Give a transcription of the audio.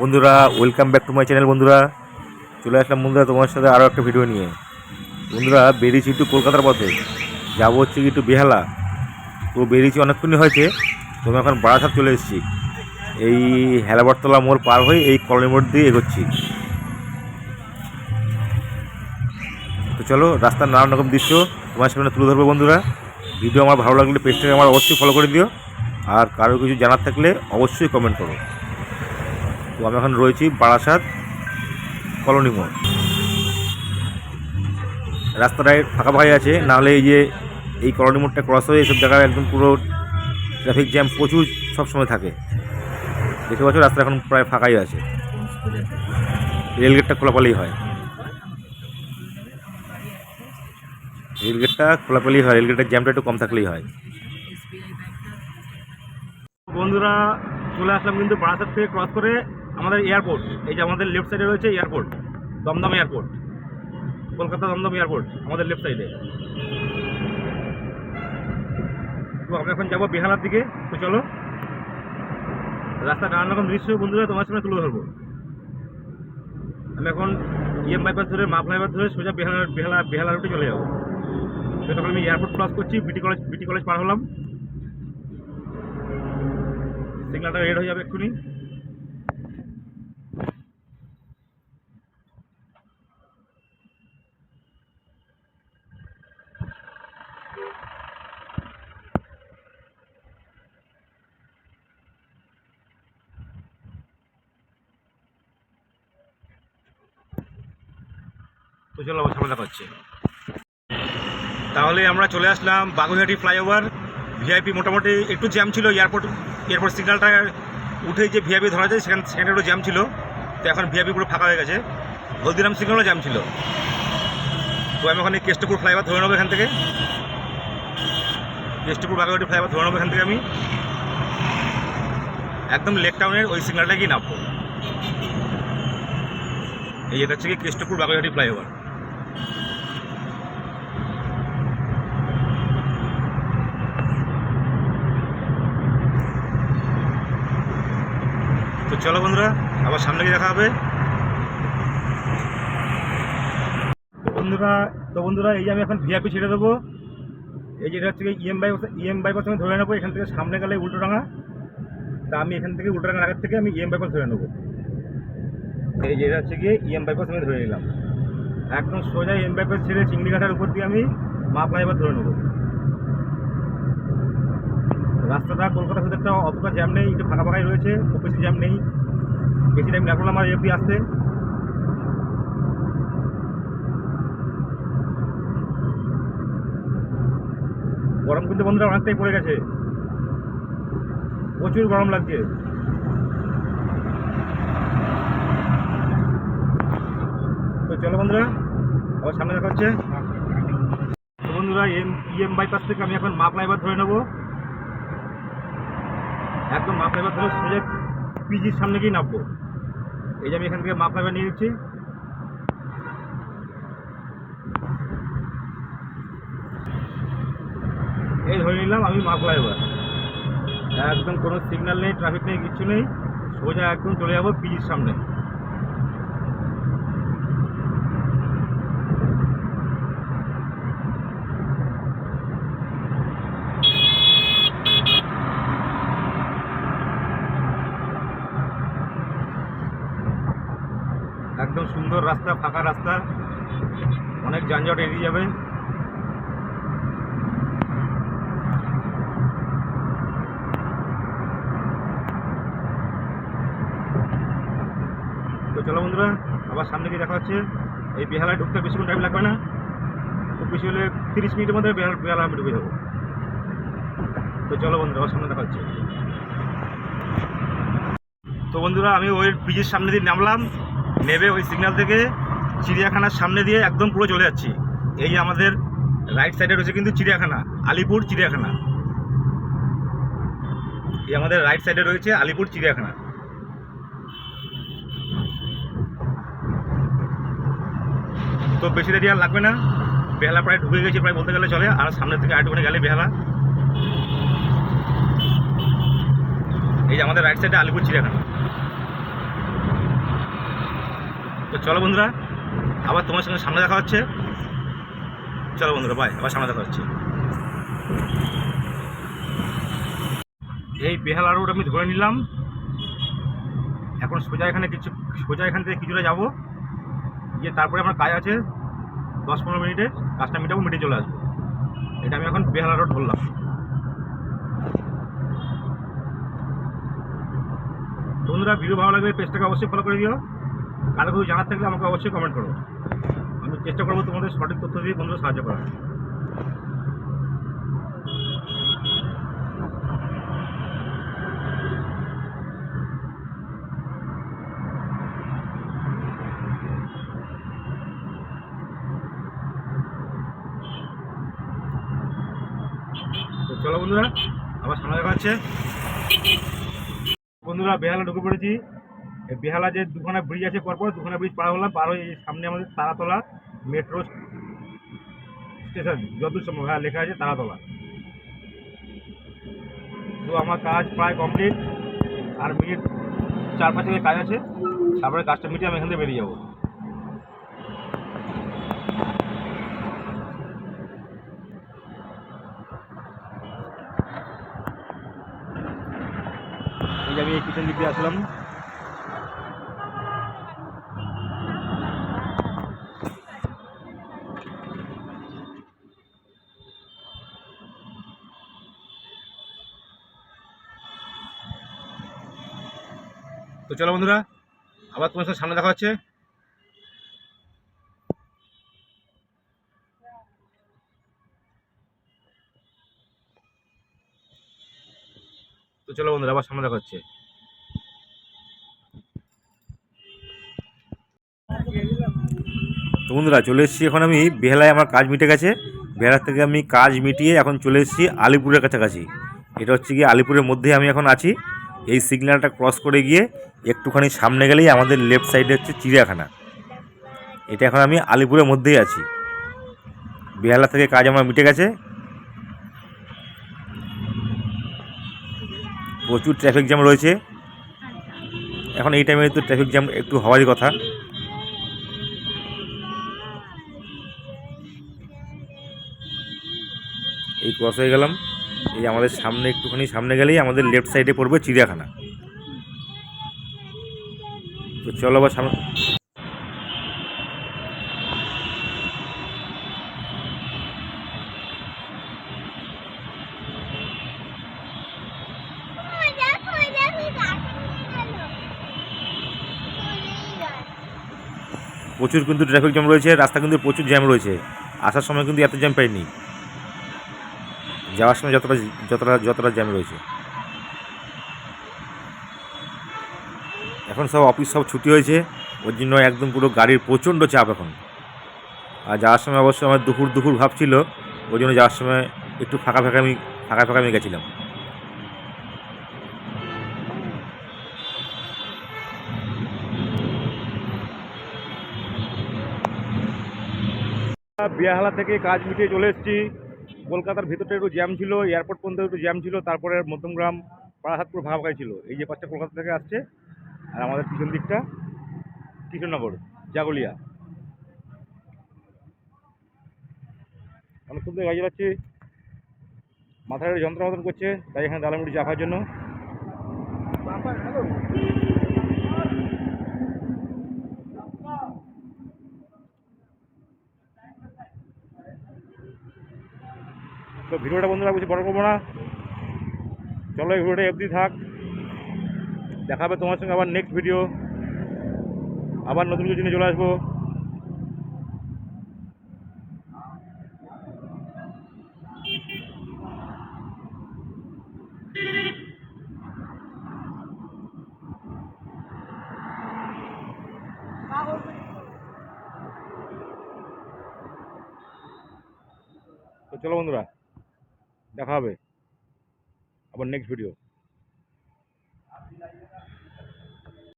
বন্ধুরা welcome back to my channel বন্ধুরা। চলে আসলাম বন্ধুরা তোমার সাথে আরও একটা ভিডিও নিয়ে। বন্ধুরা, বেরিয়েছি একটু কলকাতার পথে। যাব হচ্ছে একটু বেহালা। তো বেরিয়েছি অনেকক্ষণই হয়েছে, তো আমি এখন বারাসাত চলে এসেছি। এই হেলাবরতলা মোড় পার হয়ে এই কলোনি মোড় দিয়ে এগোচ্ছি। তো চলো, রাস্তার নানান রকম দৃশ্য তোমার সামনে তুলে ধরবো বন্ধুরা। ভিডিও আমার ভালো লাগলে পেজটাকে আমার অবশ্যই ফলো করে দিও। আর কারও কিছু জানার থাকলে অবশ্যই কমেন্ট করো। তো আমি এখন রয়েছি বারাসাত কলোনি মোড়। রাস্তাটায় ফাঁকা ফাঁকাই আছে নাহলে এই যে এই কলোনি মোড়টা ক্রস হয়ে এইসব জায়গায় একদম পুরো ট্রাফিক জ্যাম প্রচুর সবসময় থাকে। দেখতে পাচ্ছ রাস্তা এখন প্রায় ফাঁকাই আছে। রেলগেটটা খোলাপালেই হয়। রেলগেটটা খোলাপালেই হয় রেলগেটের জ্যামটা একটু কম থাকলেই হয়। বন্ধুরা, চলে আসলাম কিন্তু বারাসাত থেকে ক্রস করে আমাদের এয়ারপোর্ট, এই যে আমাদের লেফট সাইডে রয়েছে airport, Dumdum airport, Kolkata Dumdum airport, আমাদের লেফট সাইডে তো আমরা এখন যাব বেহালার দিকে, তো চলো। রাস্তা নানান রকম দৃশ্য বন্ধুরা তোমার সামনে তুলে ধরবো। আমি এখন ইএম বাইপাস ধরে মা ফ্লাইভার ধরে সোজা বেহালা বেহালা বেহালা রুটে চলে যাব। তো তখন আমি এয়ারপোর্ট ক্রস করছি বিটি কলেজ বিটি কলেজ পার হলাম। সিগনালটা রেড হয়ে যাবে এক্ষুনি। সামনে দেখা হচ্ছে। তাহলে আমরা চলে আসলাম বাগুইহাটি ফ্লাইওভার। ভিআইপি মোটামুটি একটু জ্যাম ছিল, এয়ারপোর্ট এয়ারপোর্ট সিগন্যালটা উঠেই যে ভিআইপি ধরা যায়, সেখানে সেখানে একটু জ্যাম ছিল। তো এখন ভিআইপি পুরো ফাঁকা হয়ে গেছে। হলদিরাম সিগন্যালও জ্যাম ছিল। তো আমি ওখানে কেষ্টপুর ফ্লাইওভার ধরে নেব এখান থেকে। কেষ্টপুর বাগুইহাটি ফ্লাইওভার ধরে নেব এখান থেকে আমি। একদম লেক টাউনের ওই সিগন্যালটা গিয়ে নামবো। এই এটা হচ্ছে কি কেষ্টপুর বাগুইহাটি ফ্লাইওভার। চলো বন্ধুরা, আবার সামনে গিয়ে দেখা হবে। বন্ধুরা, তো বন্ধুরা, এই যে আমি এখন ভিআইপি ছেড়ে দেবো। এই যে এটা হচ্ছে ইএম বাইপাস ইএম বাইপাস আমি ধরে নেব, এখান থেকে সামনে গেলে উল্টোডাঙা তা আমি এখান থেকে উল্টোডাঙার আগের থেকে আমি ইএম বাইপাস ধরে নেব। এই যেটা হচ্ছে গিয়ে ইএম বাইপাস আমি ধরে নিলাম। একদম সোজা ইএম বাইপাস ছেড়ে চিংড়িঘাটার উপর দিয়ে আমি মা ফ্লাইওভার ধরে নেব। রাস্তাটা কলকাতা ভিতরটা অতটা জ্যাম নেই, একটু ফাঁকা ফাঁকাই রয়েছে খুব বেশি জ্যাম নেই। বেশি টাইম লাগল আমার এফডি আসতে। গরম কিন্তু বন্ধুরা অনেকটাই পড়ে গেছে। প্রচুর গরম লাগছে। তো চলো বন্ধুরা, আবার সামনে দেখা হচ্ছে। বন্ধুরা, এম ইএম বাইপাস থেকে আমি এখন মাপ লাইবার ধরে নেব। একদম মাপ লাইবার ধরে সোজা পিজির সামনে গিয়ে নামবো। এই যে আমি এখান থেকে মাপ লাইবার নিয়ে নিচ্ছি। এই ধরে নিলাম আমি মাপ লাইবার একদম কোনো সিগন্যাল নেই ট্রাফিক নেই কিছু নেই। সোজা একদম চলে যাব পিজির সামনে। একদম সুন্দর রাস্তা, ফাঁকা রাস্তা। অনেক যানজট এড়িয়ে যাবে। তো চলো বন্ধুরা, আবার সামনে গিয়ে দেখা হচ্ছে। এই বেহালায় ঢুকতে বেশিক্ষণ টাইম লাগবে না। খুব বেশি হলে তিরিশ মিনিটের মধ্যে বেহাল, বেহালা আমি ঢুকে যাব। তো চলো বন্ধুরা, আবার সামনে দেখা হচ্ছে। তো বন্ধুরা, আমি ওই ব্রিজের সামনে দিয়ে নামলাম। নেবে ওই সিগন্যাল থেকে চিড়িয়াখানার সামনে দিয়ে একদম পুরো চলে যাচ্ছি। এই আমাদের রাইট সাইডে রয়েছে কিন্তু চিড়িয়াখানা, আলিপুর চিড়িয়াখানা। এই আমাদের রাইট সাইডে রয়েছে আলিপুর চিড়িয়াখানা। তো বেশি দেরি আর লাগবে না। বেহালা প্রায় ঢুকে গেছি, প্রায় বলতে গেলে চলে। আর সামনের থেকে আরেকটুখানি গেলে বেহালা। এই যে আমাদের রাইট সাইডে আলিপুর চিড়িয়াখানা। তো চলো বন্ধুরা, আবার তোমার সঙ্গে সামনে দেখা হচ্ছে। চলো বন্ধুরা বাই আবার সামনে দেখা হচ্ছে। এই বেহালা রোড আমি ধরে নিলাম। এখন সোজা এখানে কিছু, সোজা এখান থেকে কিছুটা যাব। গিয়ে তারপরে আমার কাজ আছে, দশ পনেরো মিনিটে কাজটা মিটাবো, মিটে চলে আসব। এটা আমি এখন বেহালা রোড তো বন্ধুরা ভিডিও ভালো লাগলে পেজটাকে অবশ্যই ফলো করে দিও। কারও কিছু জানার থাকলে আমাকে অবশ্যই কমেন্ট করো। আমি চেষ্টা করব তোমাদের সঠিক তথ্য দিয়ে বন্ধুরা সাহায্য করার। চলো বন্ধুরা, আবার সামনে দেখা হচ্ছে। বন্ধুরা, বেহালা ঢুকে পড়েছি। বেহালা যে দুখানা ব্রিজ আছে পরপর, দুখানা ব্রিজ পার হলাম, পার হয়ে সামনে আমাদের তারাতলা মেট্রো স্টেশন যতদূর সম্ভব হ্যাঁ লেখা আছে তারাতলা। তো আমার কাজ প্রায় কমপ্লিট আর মিনিট চার পাঁচ কাজ আছে, তারপরে কাজটা মিটে আমি এখান থেকে বেরিয়ে যাব। আমি এই পিছন দিক আসলাম। তো চলো বন্ধুরা, আবার তোমার সাথে সামনে দেখা হচ্ছে। তো চলো বন্ধুরা, আবার সামনে দেখা হচ্ছে। তো বন্ধুরা, চলে এসেছি এখন আমি বেহালায়, আমার কাজ মিটে গেছে। বেহালা থেকে আমি কাজ মিটিয়ে এখন চলে এসেছি আলিপুরের কাছাকাছি। এটা হচ্ছে গিয়ে আলিপুরের মধ্যে আমি এখন আছি। এই সিগন্যালটা ক্রস করে গিয়ে একটুখানি সামনে গেলেই আমাদের লেফট সাইডে হচ্ছে চিড়িয়াখানা। এটা এখন আমি আলিপুরের মধ্যেই আছি। বেহালা থেকে কাজ আমার মিটে গেছে। প্রচুর ট্রাফিক জ্যাম রয়েছে। এখন এই টাইমে তো ট্রাফিক জ্যাম একটু হওয়ারই কথা। এই ক্রস হয়ে গেলাম। এই আমাদের সামনে একটুখানি, সামনে গেলেই আমাদের লেফট সাইডে পড়বে চিড়িয়াখানা। তো চলো আবার সামনে প্রচুর কিন্তু ট্রাফিক জ্যাম রয়েছে, রাস্তা কিন্তু প্রচুর জ্যাম রয়েছে। আসার সময় কিন্তু এত জ্যাম পাইনি। যাওয়ার সময় যতটা যতটা যতটা জ্যাম রয়েছে। এখন সব অফিস সব ছুটি হয়েছে, ওর জন্য একদম পুরো গাড়ির প্রচণ্ড চাপ এখন। আর যাওয়ার সময় অবশ্য আমার দুপুর দুপুর ভাবছিল ওই জন্য যাওয়ার সময় একটু ফাঁকা ফাঁকা আমি, ফাঁকা ফাঁকা আমি গেছিলাম। বিয়াহালা থেকে কাজ মিটিয়ে চলে এসেছি। কলকাতার ভেতরটা একটু জ্যাম ছিল এয়ারপোর্ট পর্যন্ত একটু জ্যাম ছিল, তারপরে মধ্যমগ্রাম ফাঁকা ফাঁকাই ছিল। এই যে পাঁচটা কলকাতা থেকে আসছে, আর আমাদের পিছন দিকটা কৃষ্ণনগর, জাগলিয়া। অনেক সুন্দর গাড়ি চালাচ্ছি মাথায় যন্ত্র মতন করছে, তাই এখানে দালামুড়ি চা জন্য। ভিডিওটা বন্ধুরা বেশি বড় করব না। চলো এই ভিডিওটা এফদি থাক। দেখা হবে তোমার সঙ্গে আবার নেক্সট ভিডিও আবার নতুন কিছু নিয়ে চলে আসব। তো চলো বন্ধুরা। দেখা হবে আবার নেক্সট ভিডিও